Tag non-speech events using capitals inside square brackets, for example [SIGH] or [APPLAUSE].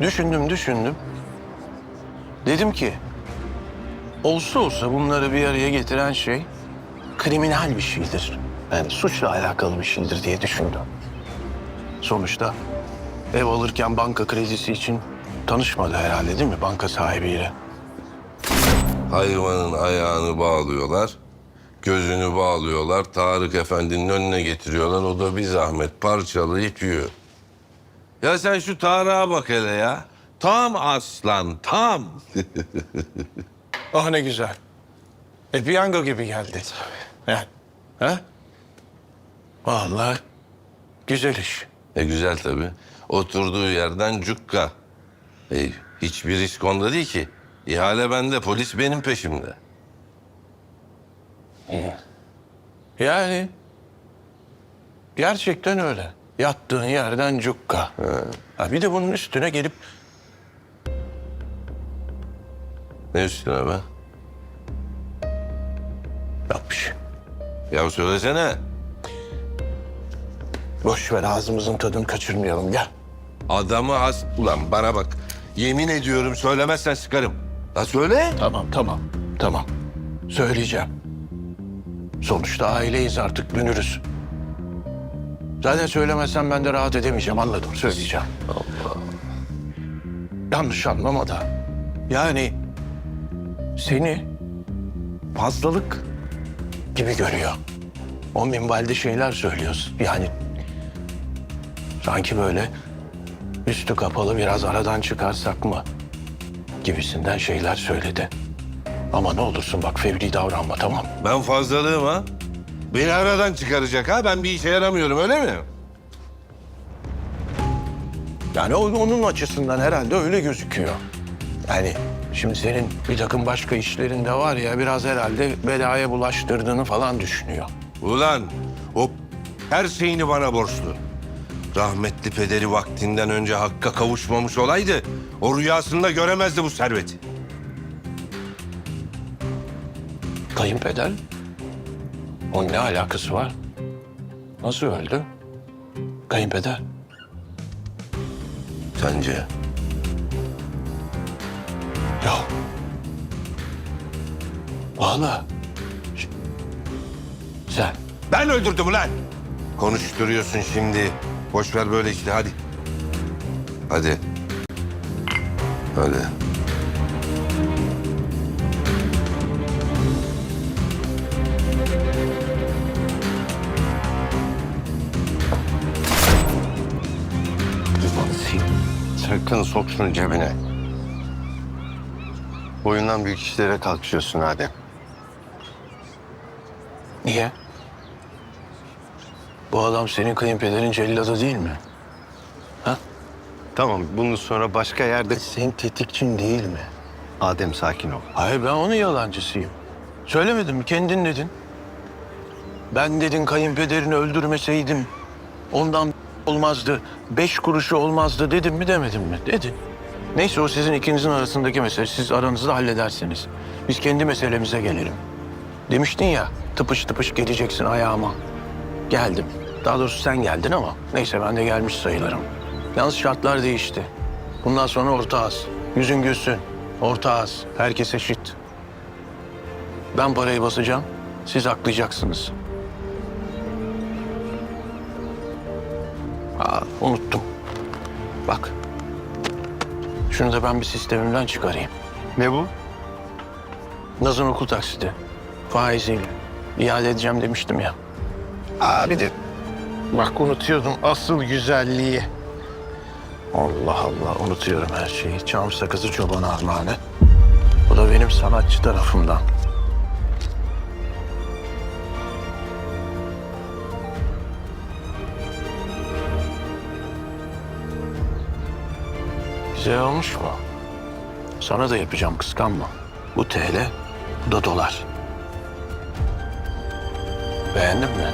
Düşündüm düşündüm. Dedim ki olsa olsa bunları bir araya getiren şey kriminal bir şeydir. Yani suçla alakalı bir şeydir diye düşündüm. Sonuçta ev alırken banka kredisi için tanışmadı herhalde değil mi banka sahibiyle? Hayvanın ayağını bağlıyorlar. Gözünü bağlıyorlar. Tarık Efendi'nin önüne getiriyorlar. O da bir zahmet parçalayıp yiyor. Ya sen şu Tarık'a bak hele ya. Tam aslan, tam. [LAUGHS] Ah ne güzel. E piyango gibi geldi. Yani, ha? Vallahi güzel iş. E güzel tabii. Oturduğu yerden cukka. E, hiçbir risk onda değil ki. İhale bende, polis benim peşimde. Yani gerçekten öyle. Yattığın yerden cukka. Ha, bir de bunun üstüne gelip Ne üstüne be? yapmış. Ya söylesene. Boş ver ağzımızın tadını kaçırmayalım gel. Adamı as... Ulan bana bak. Yemin ediyorum söylemezsen sıkarım. La söyle. Tamam tamam tamam. Söyleyeceğim. Sonuçta aileyiz artık dönürüz. Zaten söylemezsen ben de rahat edemeyeceğim anladım söyleyeceğim. Allah. Yanlış anlama da. Yani seni fazlalık gibi görüyor. O minvalde şeyler söylüyorsun. Yani sanki böyle üstü kapalı biraz aradan çıkarsak mı gibisinden şeyler söyledi. Ama ne olursun bak fevri davranma tamam mı? Ben fazlalığım ha. Beni aradan çıkaracak ha. Ben bir işe yaramıyorum öyle mi? Yani o- onun açısından herhalde öyle gözüküyor. Yani şimdi senin bir takım başka işlerinde var ya biraz herhalde belaya bulaştırdığını falan düşünüyor. Ulan o her şeyini bana borçlu. Rahmetli pederi vaktinden önce hakka kavuşmamış olaydı. O rüyasında göremezdi bu serveti. Kayınpeder? Onun ne alakası var? Nasıl öldü? Kayınpeder? Sence? Ya. Valla. Sen Ben öldürdüm ulan. Konuşturuyorsun şimdi. Boş ver böyle işte hadi. Hadi. Hadi. Sakın sok şunu cebine. Boyundan büyük işlere kalkışıyorsun Adem. niye? Bu adam senin kayınpederin celladı değil mi? Tamam bunu sonra başka yerde... Senin tetikçin değil mi? Adem sakin ol. Hayır ben onun yalancısıyım. Söylemedim mi? Kendin dedin. Ben dedin kayınpederini öldürmeseydim ondan olmazdı. Beş kuruşu olmazdı dedim mi demedim mi? Dedin. Neyse o sizin ikinizin arasındaki mesele. Siz aranızda halledersiniz. Biz kendi meselemize gelelim. Demiştin ya tıpış tıpış geleceksin ayağıma. Geldim. Daha doğrusu sen geldin ama neyse ben de gelmiş sayılırım. Yalnız şartlar değişti. Bundan sonra ortağız. Yüzün gülsün. Ortağız. Herkes eşit. Ben parayı basacağım. Siz aklayacaksınız. Aa, unuttum. Bak. Şunu da ben bir sistemimden çıkarayım. Ne bu? Naz'ın okul taksidi. Faiziyle. İade edeceğim demiştim ya. Aa bir de bak unutuyordum asıl güzelliği. Allah Allah unutuyorum her şeyi. Çam sakızı çoban armağanı. Bu da benim sanatçı tarafımdan. Güzel olmuş mu? Sana da yapacağım kıskanma. Bu TL, bu da dolar. Beğendin mi?